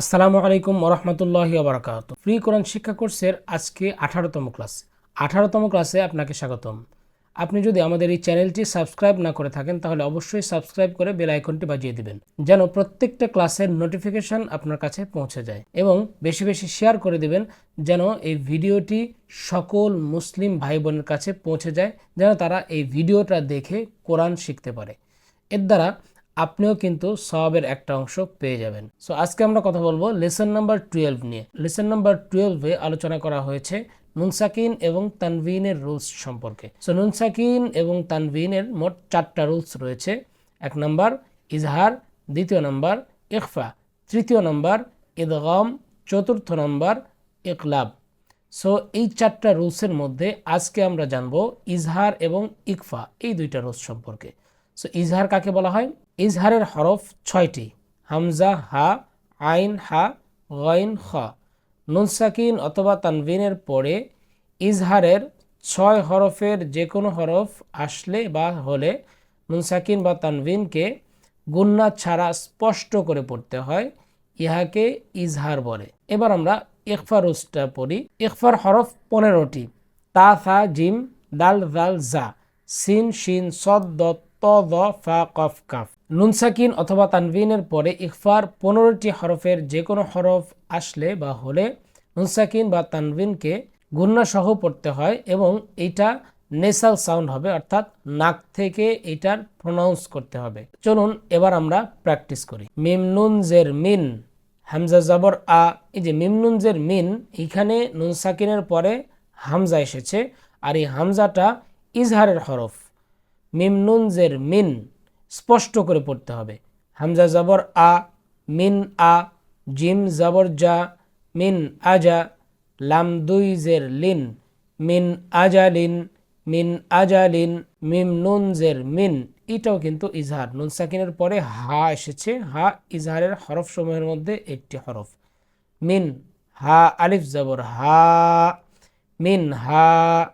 আসসালামু আলাইকুম ওরহমতুল্লাহি ওবরাকাত ফ্রি কোরআন শিক্ষা কোর্সের আজকে আঠারোতম ক্লাস। আঠারোতম ক্লাসে আপনাকে স্বাগতম। আপনি যদি আমাদের এই চ্যানেলটি সাবস্ক্রাইব না করে থাকেন, তাহলে অবশ্যই সাবস্ক্রাইব করে বেল আইকনটি বাজিয়ে দিবেন, যেন প্রত্যেকটা ক্লাসের নোটিফিকেশন আপনার কাছে পৌঁছে যায় এবং বেশি বেশি শেয়ার করে দিবেন, যেন এই ভিডিওটি সকল মুসলিম ভাই বোনের কাছে পৌঁছে যায়, যেন তারা এই ভিডিওটা দেখে কোরআন শিখতে পারে। এর দ্বারা আপনিও কিন্তু সবের একটা অংশ পেয়ে যাবেন। সো আজকে আমরা কথা বলব লেসন নাম্বার টুয়েলভ নিয়ে। লেসন নাম্বার টুয়েলভে আলোচনা করা হয়েছে নুনসাকিন এবং তানভিনের রুলস সম্পর্কে। সো নুনসাকিন এবং তানভিনের মোট চারটা রুলস রয়েছে। এক নাম্বার, ইজহার। দ্বিতীয় নাম্বার ইকফা তৃতীয় নাম্বার, ইদগম। চতুর্থ নাম্বার, ইকলাব। সো এই চারটা রুলসের মধ্যে আজকে আমরা জানব ইজহার এবং ইকফা এই দুইটা রুলস সম্পর্কে। সো ইজহার কাকে বলা হয়? ইজহারের হরফ ছয়টি। হামজা, হা, আইন, হা, গইন, খ। নুনসাকিন অথবা তানভিনের পরে ইজহারের ছয় হরফের যে কোনো হরফ আসলে বা হলে নুনসাকিন বা তানভিনকে গুন্না ছাড়া স্পষ্ট করে পড়তে হয়। ইহাকে ইজহার বলে। এবার আমরা ইকফার উসটা পড়ি। ইকফার হরফ পনেরোটি। তা, থা, জিম, দাল দাল জা। সিন, শিন, সদ দ ত দ কফ। কাফ নুন সাকিন অথবা তানভিনের পরে ইকফার পনেরোটি হরফের যে কোনো হরফ আসলে বা হলে নুন সাকিন বা তানভিনকে সহ পড়তে হয় এবং এটা নেসাল সাউন্ড হবে, অর্থাৎ নাক থেকে এটার প্রনাউন্স করতে হবে। চলুন এবার আমরা প্র্যাকটিস করি। মিম নুন জের মিন, হামজা জবর আ। এই যে মিম নুন জের মিন, এখানে নুন সাকিনের পরে হামজা এসেছে, আর এই হামজাটা ইজহারের হরফ। মিম নুন জের মিন স্পষ্ট করে পড়তে হবে। হামজা জবর আ, মিন আ, জিম জবর জা, মিন আজা, লাম দুই জের লিন, মিন আজালিন মিন আজালিন মিম নুন জের মিন, এটাও কিন্তু ইজহার। নুন সাকিনের পরে হা এসেছে। হা ইজহারের হরফ সমূহের মধ্যে একটি হরফ। মিন, হা, আলিফ জবর হা, মিন, হা,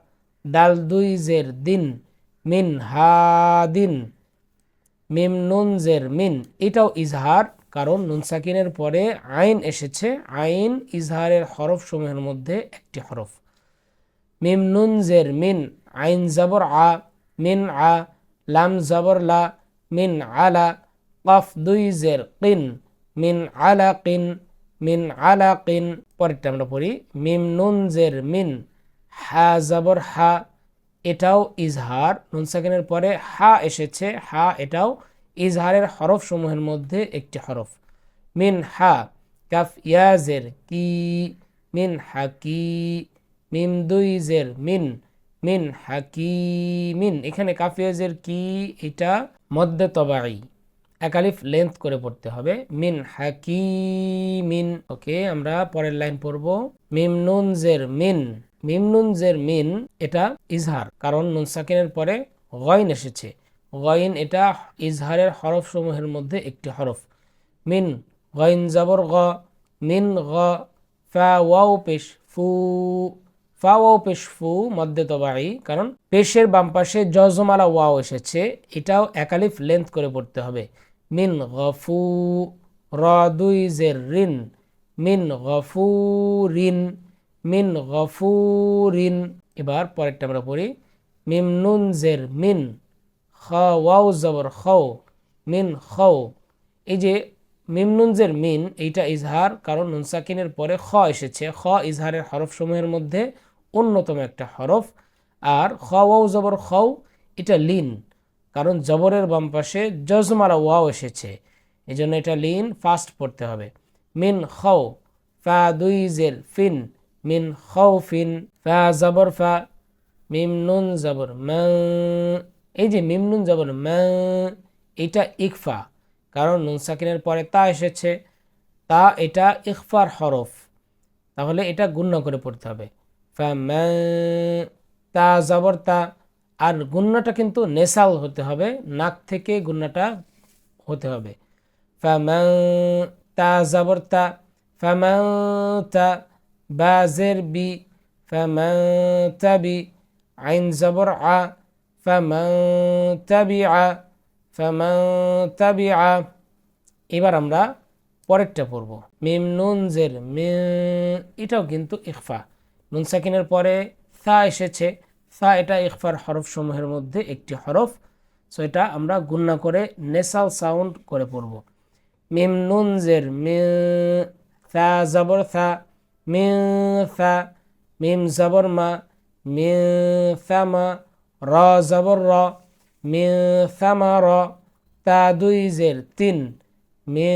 দাল দুই জের দিন মিন হা দিন মিম নুন জের মিন। এটাও ইজহার, কারণ নুন সাকিনের পরে আইন এসেছে। আইন ইজহারের হরফ সমূহের মধ্যে একটি হরফ। মিম নুন জের মিন, আইন জবর আ, মিন আ, লাম জবর লা, মিন আলা, কফ দুই জের কিন, মিন আলা কিন, মিন আলা কিন। পরেরটা আমরা পড়ি, মিম নুন জের মিন, হা জবর হা এটাও ইজহার। নুন সাকিনের পরে হা এসেছে। হা এটাও ইজহারের হরফ সমূহের মধ্যে একটি হরফ। মিন হা, কাফ ইয়াজের কি, মিন হাকি মিম দুই জের, মিন মিন হাকি মিন। এখানে কাফিয়াজের কি, এটা মধ্যে তবাই একালিফ লেন্থ করে পড়তে হবে। মিন হাকি মিন। ওকে, আমরা পরের লাইন পড়ব। মিম নুন জের, মিন। মিম নুন জের মিন এটা ইজহার, কারণ নুন সাকিনের পরে গয়ন এসেছে। গয়ন এটা ইজহারের হরফ সমূহের মধ্যে একটি হরফ। মিন গয়ন জবর গ, মিন গ, ফা ওয়াও পেশ ফু, ফা ওয়াও পেশ ফু মধ্যে তবাই কারণ পেশের বাম পাশে জজমালা ওয়াও এসেছে, এটাও একালিফ লেন্থ করে পড়তে হবে। মিন গফু, র দুই জের রিন মিন গফু রিন মিন গফুরিন। এবার পরেরটা আমরা পড়ি। মিম নুন জের মিন খ ওয়াও, জবর খৌ মিন খৌ এই যে মিম নুন মিন, এইটা ইজহার, কারণ নুন সাকিনের পরে খ এসেছে। খ ইজহারের হরফ সমূহের মধ্যে অন্যতম একটা হরফ। আর খ, ওয়াও, জবর খৌ এটা লিন, কারণ জবরের বাম পাশে জজমারা ওয়াও এসেছে। এই জন্য এটা লিন, ফাস্ট পড়তে হবে। মিন খৌ ফা, দুই, জের, ফিন মিন খৌফিন ফা জবর ফা, মিম নুন জবর এই যে মিম নুন জবর এটা ইকফা কারণ নুন সাকিনের পরে তা এসেছে, তা এটা ইকফার হরফ। তাহলে এটা গুণ্য করে পড়তে হবে। ফা তা জবর তা, আর গুণ্যটা কিন্তু নেসাল হতে হবে, নাক থেকে গুণ্যটা হতে হবে। ফা মা, তা জবর তা, ফা মা, তা বাজের বি فمن تبي عين زبر ع فمن تبع فمن تبع এবার আমরা পরেরটা পড়ব মিম নুন জের মে এটাও কিন্তু ইকফা নুন সাকিনের পরে সা এসেছে সা এটা ইকফার হরফ সমূহের মধ্যে একটি হরফ সো এটা আমরা গুন্না করে নেসাল সাউন্ড করে পড়ব মিম নুন জের মে সা জবর সা মে সা মিম জবর মা মে ফ্যামা র জবর র মে ফ্যামা র তা দুই জের তিন মে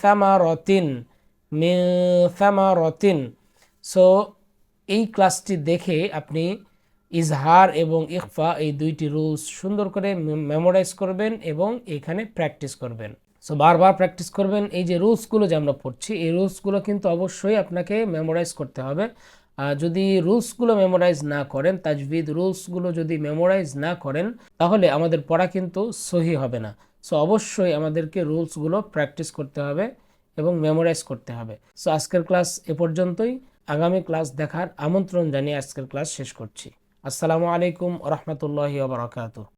ফ্যামা র তিন মে তিন সো এই ক্লাসটি দেখে আপনি ইজহার এবং ইকফা এই দুইটি রুলস সুন্দর করে মেমোরাইজ করবেন এবং এখানে প্র্যাকটিস করবেন। সো বারবার প্র্যাকটিস করবেন। এই যে রুলসগুলো যে আমরা পড়ছি, এই রুলসগুলো কিন্তু অবশ্যই আপনাকে মেমোরাইজ করতে হবে। যদি রুলসগুলো মেমোরাইজ না করেন, তাজবিদ রুলসগুলো যদি মেমোরাইজ না করেন, তাহলে আমাদের পড়া কিন্তু সহি হবে না। সো অবশ্যই আমাদেরকে রুলসগুলো প্র্যাকটিস করতে হবে এবং মেমোরাইজ করতে হবে। সো আজকের ক্লাস এ পর্যন্তই। আগামী ক্লাস দেখার আমন্ত্রণ জানিয়ে আজকের ক্লাস শেষ করছি। আসসালামু আলাইকুম রহমতুল্লাহি বারকাত